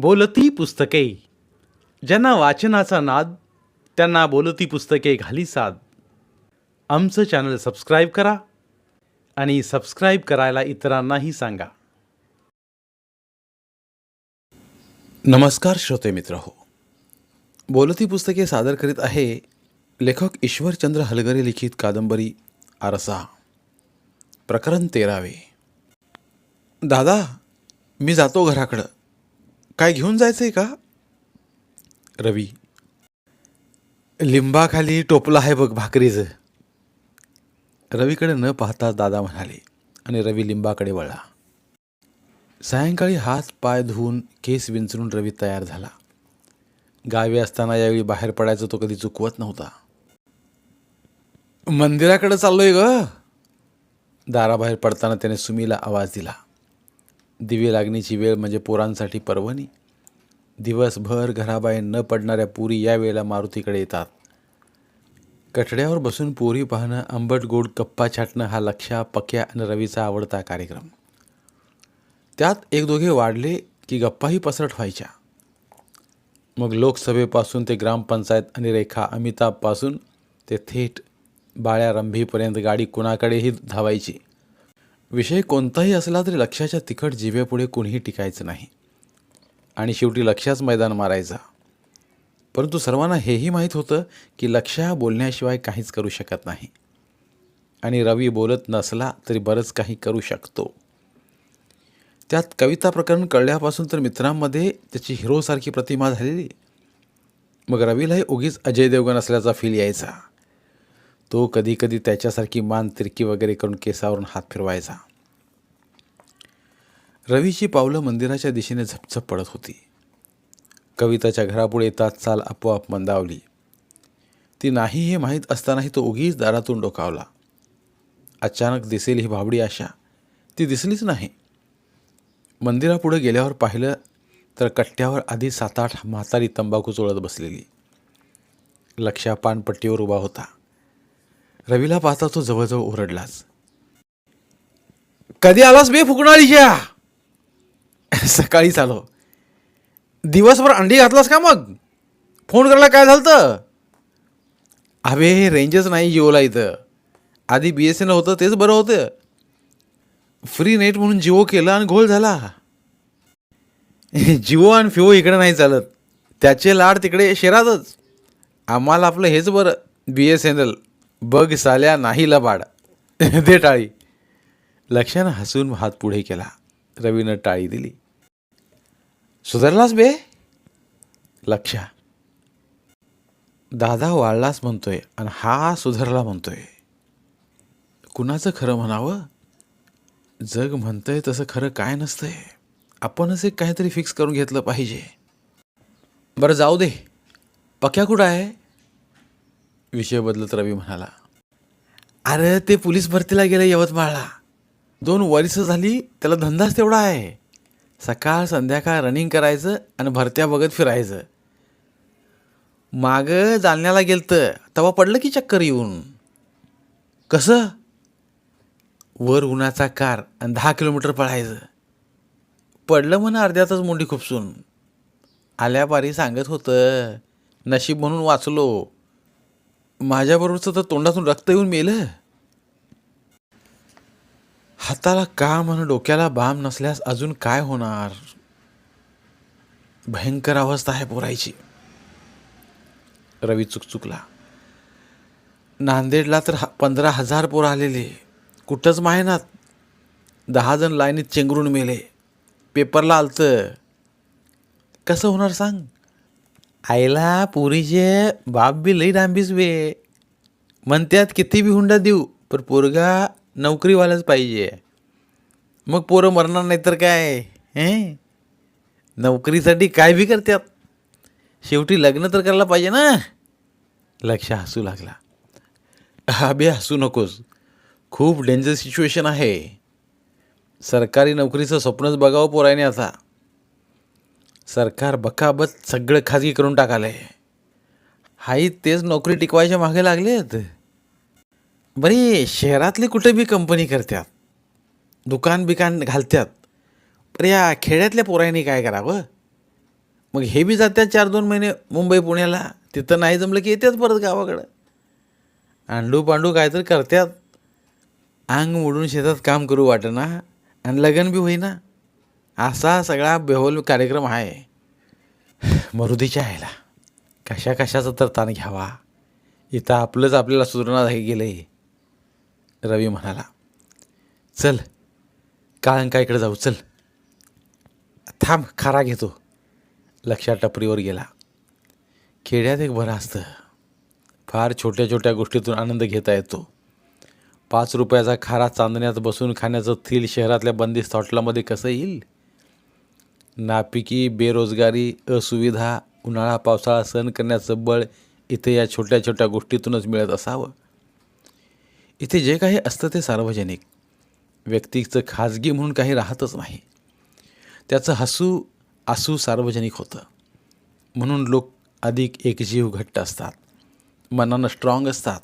बोलती पुस्तके. ज्यांना वाचनाचा नाद त्यांना बोलती पुस्तके घाली साद. आमचं चॅनल सबस्क्राईब करा आणि सबस्क्राईब करायला इतरांनाही सांगा. नमस्कार श्रोते मित्र हो बोलती पुस्तके सादर करीत आहे लेखक ईश्वरचंद्र हलगरे लिखित कादंबरी आरसा. प्रकरण तेरावे. दादा मी जातो घराकडं. काय घेऊन जायचं आहे का? रवी. लिंबाखाली टोपलं आहे बघ भाकरीचं. रवीकडे न पाहताच दादा म्हणाले आणि रवी लिंबाकडे वळला सायंकाळी हात पाय धुवून केस विंचरून रवी तयार झाला. गावी असताना यावेळी बाहेर पडायचं तो कधी चुकवत नव्हता. मंदिराकडे चाललोय ग. दाराबाहेर पडताना त्याने सुमीला आवाज दिला. दिवे लागण्याची वेळ म्हणजे पोरांसाठी पर्वणी. दिवसभर घराबाहेर न पडणाऱ्या पुरी या वेळेला मारुतीकडे येतात. कठड्यावर बसून पोरी पाहणं आंबट गोड कप्पा छाटणं हा लक्षा पक्या आणि रवीचा आवडता कार्यक्रम. त्यात एक दोघे वाढले की गप्पाही पसरट व्हायच्या. मग लोकसभेपासून ते ग्रामपंचायत आणि रेखा अमिताभपासून ते थेट बाळ्या रंभीपर्यंत गाडी कुणाकडेही धावायची. विषय कोणताही असला तरी लक्षाच्या तिखट जिभेपुढे कुणीही टिकायचं नाही. आणि शेवटी लक्षाच मैदान मारायचा. परंतु सर्वांना हेही माहीत होतं की लक्ष्या बोलण्याशिवाय काहीच करू शकत नाही. आणि रवी बोलत नसला तरी बरंच काही करू शकतो. त्यात कविता प्रकरण कळल्यापासून तर मित्रांमध्ये त्याची हिरोसारखी प्रतिमा झालेली. मग रवीलाही उगीच अजय देवगण असल्याचा फील यायचा. तो कधीकधी त्याच्यासारखी मान तिरकी वगैरे करून केसावरून हात फिरवायचा. रवीची पावलं मंदिराच्या दिशेने झपझप पडत होती. कविताच्या घरापुढे येतात चाल आपोआप मंदावली. ती नाही हे माहीत असतानाही तो उगीच दारातून डोकावला. अचानक दिसेल ही भाबडी आशा. ती दिसलीच नाही. मंदिरापुढे गेल्यावर पाहिलं तर कट्ट्यावर आधी सात आठ म्हातारी तंबाखू चोळत बसलेली. लक्षा पानपट्टीवर उभा होता. रवीला पाहता तो जवळजवळ ओरडलाच. कधी आलास बे फुकणारीच्या सकाळीच आलो. दिवसभर अंडी घातलास का मग? फोन करायला काय झालं तर अबे रेंजच नाही जिओला इथं. आधी बी एस एन होतं तेच बरं होतं. फ्री नेट म्हणून जिओ केलं आणि घोळ झाला. जिओ आणि फिओ इकडे नाही चालत. त्याचे लाड तिकडे शेरातच. आम्हाला आपलं हेच बरं बी एस एन एल बग साल्या नाही लबाड. दे टाळी. लक्षानं हसून हात पुढे केला. रवीनं टाळी दिली. सुधारलास बे? लक्षा. दादा वाढलाच म्हणतोय आणि हा सुधारला म्हणतोय. कुणाचं खरं म्हणावं? जग म्हणतंय तसं खरं काय नसतंय. आपणच एक काहीतरी फिक्स करून घेतलं पाहिजे. बरं जाऊ दे. पक्या कुठं आहे? विषय बदलत रवी म्हणाला. अरे ते पोलीस भरतीला गेलं यवतमाळला. दोन वर्ष झाली त्याला धंदाच तेवढा आहे. सकाळ संध्याकाळ रनिंग करायचं आणि भरत्या बघत फिरायचं. मागं जालन्याला गेलं तेव्हा पडलं की चक्कर येऊन. कसं? वर उन्हाचा कार आणि दहा किलोमीटर पळायचं. पडलं म्हणा अर्ध्यातच मुंडी खुपसून. आल्यापारी सांगत होतं नशीब म्हणून वाचलो. माझ्याबरोबरचं तर तोंडातून रक्त येऊन मेलं हाताला काम आणि डोक्याला बाम नसल्यास अजून काय होणार? भयंकर अवस्था आहे पोरायची. रवी चुकचुकला. नांदेडला तर पंधरा हजार पोरं आलेले. कुठंच माहिनात दहा जण लाईनीत चेंगरून मेले. पेपरला आलतं. कसं होणार सांग? आईला पुरीचे बाप बी लई डांबीस बे. म्हणत्यात किती बी हुंडा देऊ पण पोरगा नोकरीवालाच पाहिजे. मग पोरं मरणार नाही तर काय? हे? नोकरीसाठी काय बी करतात शेवटी लग्न तर करायला पाहिजे ना. लक्ष हसू लागला. अबे हसू नकोस. खूप डेंजर सिच्युएशन आहे. सरकारी नोकरीचं स्वप्नच बघावं पोरायने आता. सरकार बकाबत सगळं खाजगी करून टाकालंय. हाही तेच नोकरी टिकवायच्या मागे लागलेत. बरे शहरातली कुठे बी कंपनी करतात दुकान बिकान घालतात बरे या खेड्यातल्या पोरांनी काय करावं? मग हे बी जात्यात चार दोन महिने मुंबई पुण्याला तिथं नाही जमलं की येतात परत गावाकडं. अंडू पांडू काय तर करत्यात. अंग मोडून शेतात काम करू वाटेना आणि लग्न बी होईना. असा सगळा बेहोल कार्यक्रम आहे. मरुदीच्या ह्याला कशा कशाचा तर ताण घ्यावा. इथं आपलंच आपल्याला सुधारणा हे गेलं. रवी म्हणाला चल काळंकाईकडे जाऊ चल. थांब खारा घेतो. लक्षात टपरीवर गेला. खेड्यात एक बरं असतं. फार छोट्या छोट्या गोष्टीतून आनंद घेता येतो. पाच रुपयाचा खारा चांदण्यात बसून खाण्याचं थील शहरातल्या बंदिस्त हॉटेलामध्ये कसं येईल? नापिकी बेरोजगारी असुविधा उन्हाळा पावसाळा सहन करण्याचं बळ इथे या छोट्या छोट्या गोष्टीतूनच मिळत असावं. इथे जे काही असतं ते सार्वजनिक. व्यक्तीचं खाजगी म्हणून काही राहतच नाही. त्याचं हसू आसू सार्वजनिक होतं. म्हणून लोक अधिक एकजीव घट्ट असतात. मनानं स्ट्रॉंग असतात.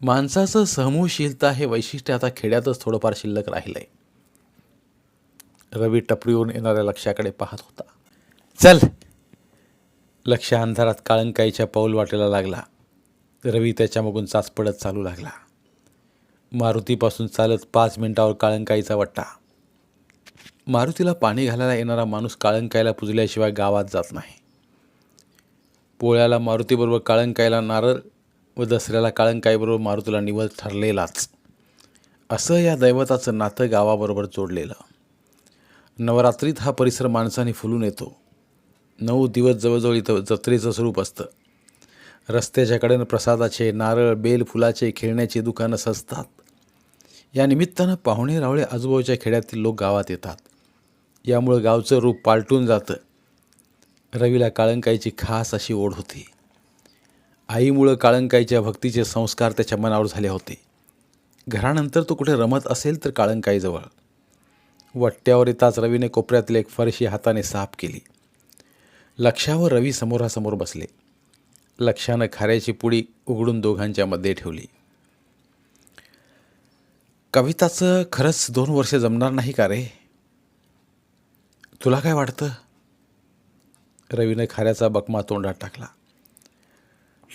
माणसाचं समूहशीलता हे वैशिष्ट्य आता खेड्यातच थोडंफार शिल्लक राहिलं आहे रवी टपरीवरून येणाऱ्या लक्षाकडे पाहत होता. चल. लक्ष अंधारात काळंकाईच्या पाऊल वाटेला लागला. रवी त्याच्यामागून चाच पडत चालू लागला. मारुतीपासून चालत पाच मिनिटावर काळंकाईचा वट्टा. मारुतीला पाणी घालायला येणारा माणूस काळंकाईला पुजल्याशिवाय गावात जात नाही. पोळ्याला मारुतीबरोबर काळंकाईला नारळ व दसऱ्याला काळंकाईबरोबर मारुतीला निवड ठरलेलाच. असं या दैवताचं नातं गावाबरोबर जोडलेलं. नवरात्रीत हा परिसर माणसाने फुलून येतो. नऊ दिवस जवळजवळ इथं जत्रेचं स्वरूप असतं. रस्त्याच्या कडेनं प्रसादाचे नारळ बेल फुलाचे खेळण्याची दुकानं सजतात. या निमित्तानं पाहुणे रावळे आजूबाजूच्या खेड्यातील लोक गावात येतात. यामुळं गावचं रूप पालटून जातं. रवीला काळंकाईची खास अशी ओढ होती. आईमुळं काळंकाईच्या भक्तीचे संस्कार त्याच्या मनावर झाले होते. घरानंतर तो कुठे रमत असेल तर काळंकाईजवळ. वट्ट्यावर येताच रवीने कोपऱ्यातील एक फरशी हाताने साफ केली. लक्षावर रवी समोरासमोर बसले. लक्षानं खाऱ्याची पुडी उघडून दोघांच्या मध्ये ठेवली. कविताचं खरंच दोन वर्ष जमणार नाही का रे? तुला काय वाटतं? रवीने खाऱ्याचा बकमा तोंडात टाकला.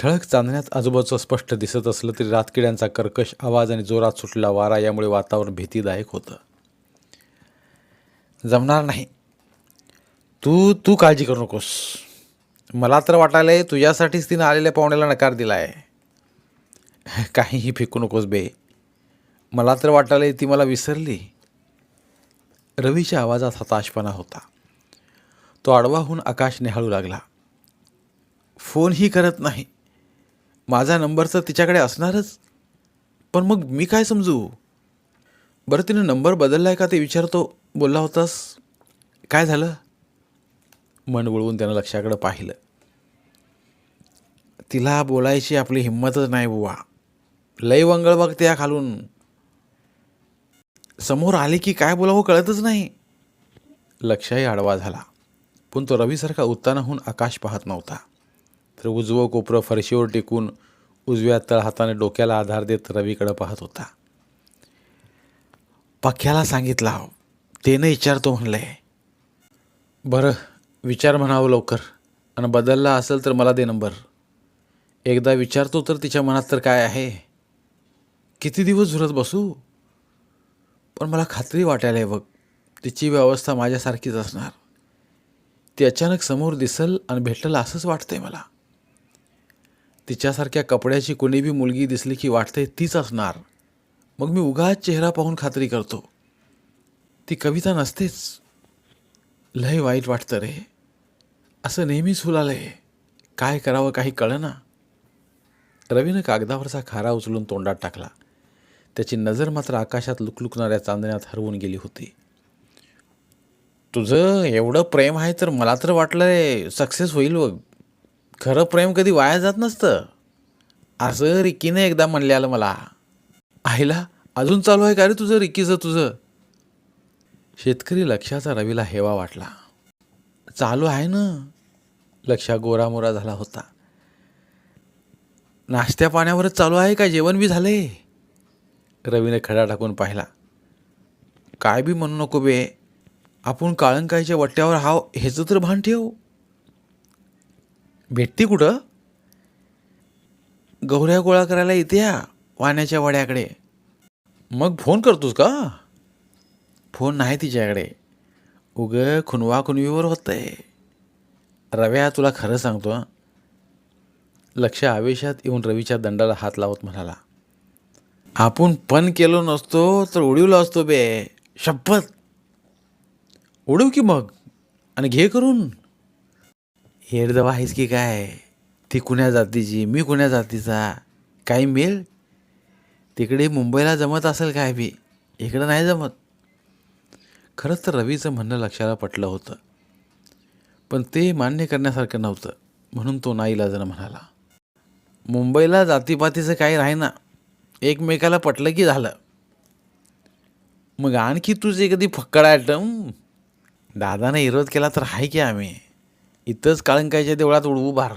ठळक चांदण्यात आजूबाजूचं स्पष्ट दिसत असलं तरी रातकिड्यांचा कर्कश आवाज आणि जोरात सुटला वारा यामुळे वातावरण भीतीदायक होतं. जमणार नाही. तू तू काळजी करू नकोस. मला तर वाटायलंय तुझ्यासाठीच तिनं आलेल्या पाहुण्याला नकार दिला आहे काहीही फेकू नकोस बे. मला तर वाटायलंय ती मला विसरली. रवीच्या आवाजात हताशपणा होता. तो आडवाहून आकाश निहाळू लागला. फोनही करत नाही. माझा नंबर तर तिच्याकडे असणारच. पण मग मी काय समजू? बरं तिनं नंबर बदलला आहे का ते विचारतो. बोलला होतास? काय झालं? मन वळवून त्यानं लक्षाकडं पाहिलं. तिला बोलायची आपली हिंमतच नाही बुवा. लय वंगळ बघते या खालून. समोर आली की काय बोलावं कळतच नाही. लक्षही आडवा झाला. पण तो रवीसारखा उत्तानाहून आकाश पाहत नव्हता. तर उजवं कोपरं फरशीवर टेकून उजव्या तळ हाताने डोक्याला आधार देत रवीकडं पाहत होता. पख्याला सांगितला त्यानं विचारतो म्हणलं आहे बरं विचार म्हणावं लवकर. आणि बदलला असेल तर मला दे नंबर. एकदा विचारतो तर तिच्या मनात तर काय आहे? किती दिवस झुरत बसू? पण मला खात्री वाटायला आहे बघ तिची व्यवस्था माझ्यासारखीच असणार. ती अचानक समोर दिसल आणि भेटल असंच वाटतंय मला. तिच्यासारख्या कपड्याची कोणीबी मुलगी दिसली की वाटतंय तीच असणार. मग मी उगाच चेहरा पाहून खात्री करतो. ती कविता नसतेच. लय वाईट वाटतं रे. असं नेहमीच फुलालंय. काय करावं काही कळना. रवीनं कागदावरचा खारा उचलून तोंडात टाकला. त्याची नजर मात्र आकाशात लुकलुकणाऱ्या चांदण्यात हरवून गेली होती. तुझं एवढं प्रेम आहे तर मला तर वाटलं रे सक्सेस होईल बघ. खरं प्रेम कधी वाया जात नसतं. असं रिकीने एकदा म्हणलेलं मला. आईला अजून चालू आहे का रे तुझं रिकीचं तुझं? शेतकरी लक्षाचा रवीला हेवा वाटला. चालू आहे ना? लक्षा गोरामोरा झाला होता. नाश्त्या पाण्यावरच चालू आहे का? जेवण बी झाले. रवीने खडा टाकून पाहिला. काय बी म्हणू नको बे. आपण काळंकाईच्या वट्ट्यावर हाव ह्याचं तर भान ठेव. भेटती कुठं? गौऱ्या गोळा करायला येते या वाण्याच्या वड्याकडे. मग फोन करतोस का? फोन नाही तिच्याकडे. उग खुनवा खुनवीवर आहे रव्या तुला खरं सांगतो लक्ष आवेशात येऊन रवीच्या दंडाला हात लावत म्हणाला आपण पण केलो नसतो तर उडवला असतो बे शपथ. उडू की मग? आणि घे करून. हेडदवा आहेस की काय? ती कुण्या जातीची? मी कुण्या जातीचा? काही मेल तिकडे मुंबईला जमत असेल काय बी? इकडं नाही जमत. खरंच तर रवीचं म्हणणं लक्षाला पटलं होतं. पण ते मान्य करण्यासारखं नव्हतं म्हणून तो नाईलाजानं म्हणाला मुंबईला जातीपातीचं काही राही ना एकमेकाला पटलं की झालं. मग आणखी तुझे कधी फक्कड आयटम दादाने विरोध केला तर आहे की आम्ही? इथंच काळंकाईच्या देवळात उडवू बार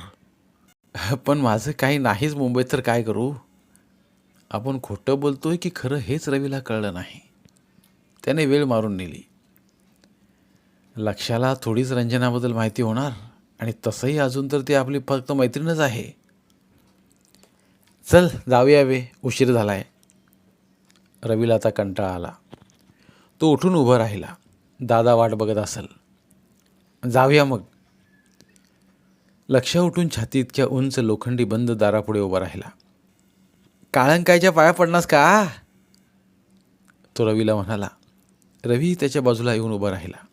पण माझं काही नाहीच मुंबईत तर काय करू? आपण खोटं बोलतोय की खरं हेच रवीला कळलं नाही. त्याने वेळ मारून नेली. लक्षाला थोडीच रंजनाबद्दल माहिती होणार आणि तसंही अजून तर ती आपली फक्त मैत्रीणच आहे. चल जाऊया वे. उशीर झालाय. रवीला आता कंटाळा आला. तो उठून उभं राहिला. दादा वाट बघत असेल. जाऊया मग. लक्ष उठून छाती इतक्या उंच लोखंडी बंद दारापुढे उभा राहिला. काळंकायच्या पाया पडणास का? तो रवीला म्हणाला. रवी त्याच्या बाजूला येऊन उभा राहिला.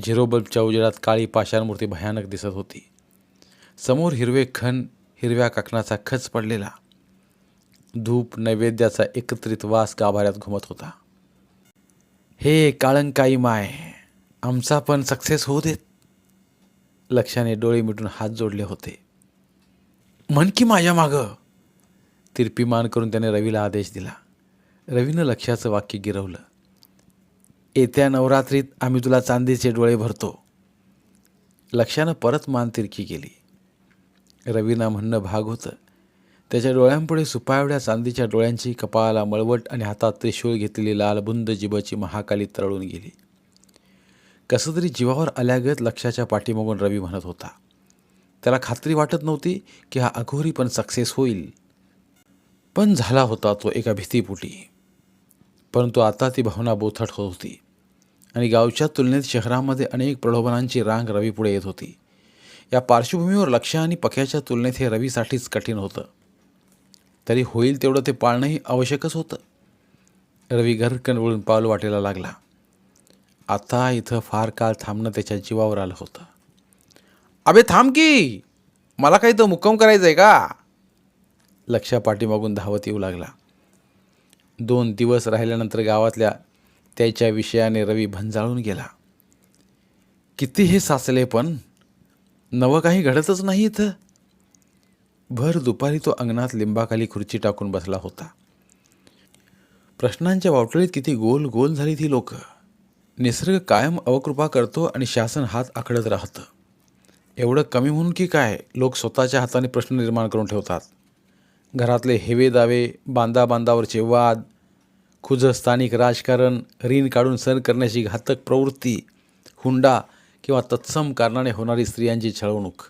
झिरो बल्बच्या उजेडात काळी पाषाणमूर्ती भयानक दिसत होती. समोर हिरवे खण हिरव्या काकणाचा खच पडलेला. धूप नैवेद्याचा एकत्रित वास गाभाऱ्यात घुमत होता. हे काळंकाई माय आमचा पण सक्सेस होऊ देत. लक्षाने डोळे मिटून हात जोडले होते. म्हण की माझ्या मागं. तिरपीमान करून त्याने रवीला आदेश दिला. रवीनं लक्षाचं वाक्य गिरवलं. येत्या नवरात्रीत आम्ही तुला चांदीचे डोळे भरतो. लक्षानं परत मान तिरकी केली. रवीना म्हणणं भाग होतं. त्याच्या डोळ्यांपुढे सुपाएवढ्या चांदीच्या डोळ्यांची कपाळाला मळवट आणि हातात त्रिशूळ घेतलेली लालबुंद जिबाची महाकाली तरळून गेली. कसं तरी जीवावर आल्यागत लक्षाच्या पाठीमागून रवी म्हणत होता. त्याला खात्री वाटत नव्हती की हा अघोरी पण सक्सेस होईल. पण झाला होता तो एका भीतीपुटी. परंतु आता ती भावना बोथट होत होती. आणि गावच्या तुलनेत शहरामध्ये अनेक प्रलोभनांची रांग रवीपुढे येत होती. या पार्श्वभूमीवर लक्ष आणि पक्याच्या तुलनेत हे रवीसाठीच कठीण होतं. तरी होईल तेवढं ते पाळणंही आवश्यकच होतं. रवी घरकन वळून पाऊल वाटेला लागला. आता इथं फार काळ थांबणं त्याच्या जीवावर आलं होतं. अबे थांब की! मला काही तर मुक्कम करायचं आहे का? लक्षा पाठीमागून धावत येऊ लागला. दोन दिवस राहिल्यानंतर गावातल्या त्याच्या विषयाने रवी भंजाळून गेला. किती हे साचले पण नवं काही घडतच नाही इथं. भर दुपारी तो अंगणात लिंबाखाली खुर्ची टाकून बसला होता. प्रश्नांच्या वावटळीत किती गोल गोल झाली ती लोक. निसर्ग कायम अवकृपा करतो आणि शासन हात आखडत राहतं. एवढं कमी म्हणून की काय लोक स्वतःच्या हाताने प्रश्न निर्माण करून ठेवतात. घरातले हेवे दावे बांधा बांधावरचे वाद खुज स्थानिक राजकारण ऋण काढून सण करण्याची घातक प्रवृत्ती हुंडा किंवा तत्सम कारणाने होणारी स्त्रियांची छळवणूक.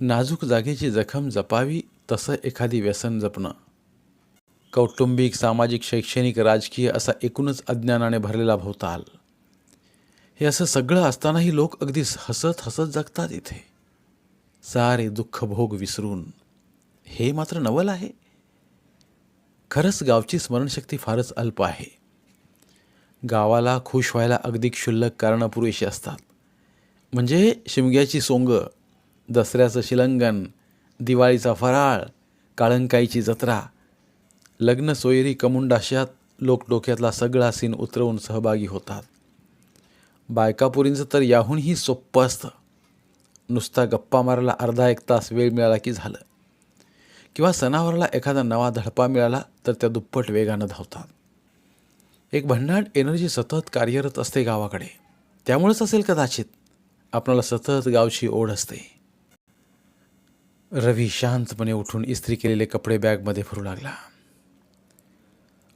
नाजूक जागेची जखम जपावी तसं एखादी व्यसन जपणं. कौटुंबिक सामाजिक शैक्षणिक राजकीय असा एकूणच अज्ञानाने भरलेला भोवताल. हे असं सगळं असतानाही लोक अगदी हसत हसत जगतात इथे. सारे दुःख भोग विसरून. हे मात्र नवल आहे. खरंच गावची स्मरणशक्ती फारच अल्प आहे. गावाला खुश व्हायला अगदी क्षुल्लक कारणं पुरेशी असतात. म्हणजे शिमग्याची सोंगं दसऱ्याचं शिलंगण दिवाळीचा फराळ काळंकाईची जत्रा लग्न सोयरी कमुंडाशात लोक डोक्यातला सगळा सीन उतरवून सहभागी होतात. बायकापुरींचं तर याहूनही सोप्पं असतं. नुसता गप्पा मारायला अर्धा एक तास वेळ मिळाला की झालं. किंवा सणावाराला एखादा नवा धडपा मिळाला तर त्या दुप्पट वेगानं धावतात. एक भन्नाट एनर्जी सतत कार्यरत असते गावाकडे. त्यामुळेच असेल कदाचित आपणाला सतत गावची ओढ असते. रवी शांतपणे उठून इस्त्री केलेले कपडे बॅगमध्ये भरू लागला.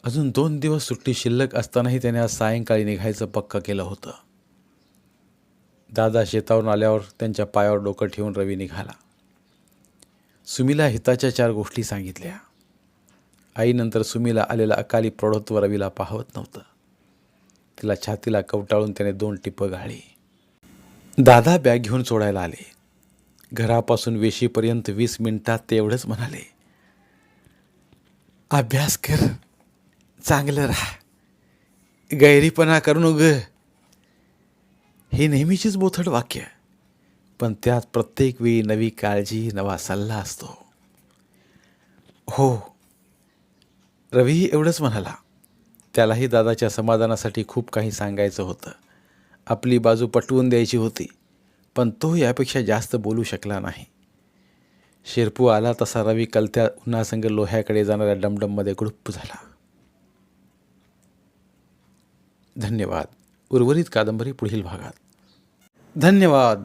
अजून दोन दिवस सुट्टी शिल्लक असतानाही त्याने आज सायंकाळी निघायचं पक्क केलं होतं. दादा शेतावरून आल्यावर त्यांच्या पायावर डोकं ठेवून रवी निघाला. सुमीला हिताच्या चार गोष्टी सांगितल्या. आईनंतर सुमीला आलेलं अकाली प्रौढत्व रवीला पाहवत नव्हतं. तिला छातीला कवटाळून त्याने दोन टिपं गाळली दादा बॅग घेऊन सोडायला आले. घरापासून वेशीपर्यंत वीस मिनिटात ते एवढंच म्हणाले अभ्यास कर चांगलं राहा. गैरीपणा करू ग. हे नेहमीचीच बोथड वाक्य. पण त्यात प्रत्येक वेळी नवी काळजी नवा सल्ला असतो. हो. रवीही एवढंच म्हणाला. त्यालाही दादाच्या समाधानासाठी खूप काही सांगायचं होतं. आपली बाजू पटवून द्यायची होती पण तो यापेक्षा जास्त बोलू शकला नाही. शेरपू आला तसा रवी कलत्या उन्हासंग लोह्याकडे जाणाऱ्या डमडममध्ये गुडुप्प झाला. धन्यवाद. उर्वरित कादंबरी पुढील भागात. धन्यवाद.